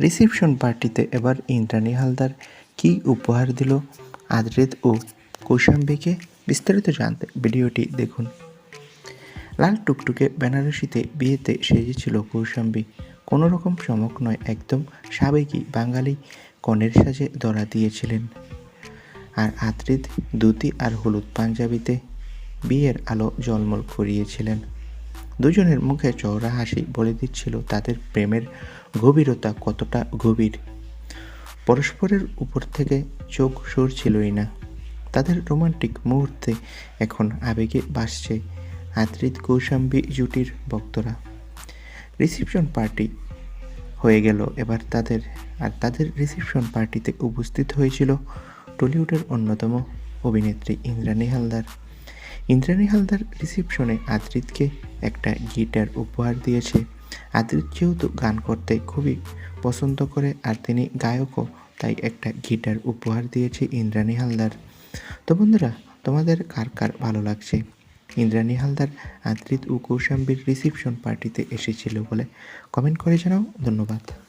Reception পার্টিতে এবার ইন্দ্রাণী হালদার কী উপহার দিল আদ্রিত ও কৌশাম্বীকে বিস্তারিত জানতে ভিডিওটি দেখুন। লাল টুকটুকে বেনারসিতে বিয়েতে সেজেছিল কৌশাম্বী। কোনো রকম চমক নয়, একদম সাবেকি বাঙালি কনের সাজে ধরা দিয়েছিলেন। আর আদ্রিত ধুতি আর হলুদ পাঞ্জাবিতে বিয়ের আলো জলমল করিয়েছিলেন। দুজনের মুখে চওড়া হাসি বলে দিচ্ছিল তাদের প্রেমের গভীরতা কতটা গভীর? পরস্পরের উপর থেকে চোখ সরছিলই না। তাদের রোমান্টিক মুহূর্তে এখন আবেগে বাসছে আদ্রিত কৌশাম্বী জুটির ভক্তরা। রিসিপশন পার্টি হয়ে গেল এবার তাদের, আর তাদের রিসিপশন পার্টিতে উপস্থিত হয়েছিল টলিউডের অন্যতম অভিনেত্রী ইন্দ্রাণী হালদার। ইন্দ্রাণী হালদার রিসিপশনে আদ্রিতকে একটা গিটার উপহার দিয়েছে। আদ্রিত যেহেতু গান করতে খুবই পছন্দ করে, আর তিনি গায়কও, তাই একটা গিটার উপহার দিয়েছে ইন্দ্রাণী হালদার। তো বন্ধুরা, তোমাদের কার কার ভালো লাগছে? ইন্দ্রাণী হালদার, আদ্রিত ও কৌশাম্বীর রিসিপশন পার্টিতে এসেছিল বলে কমেন্ট করে জানাও। ধন্যবাদ।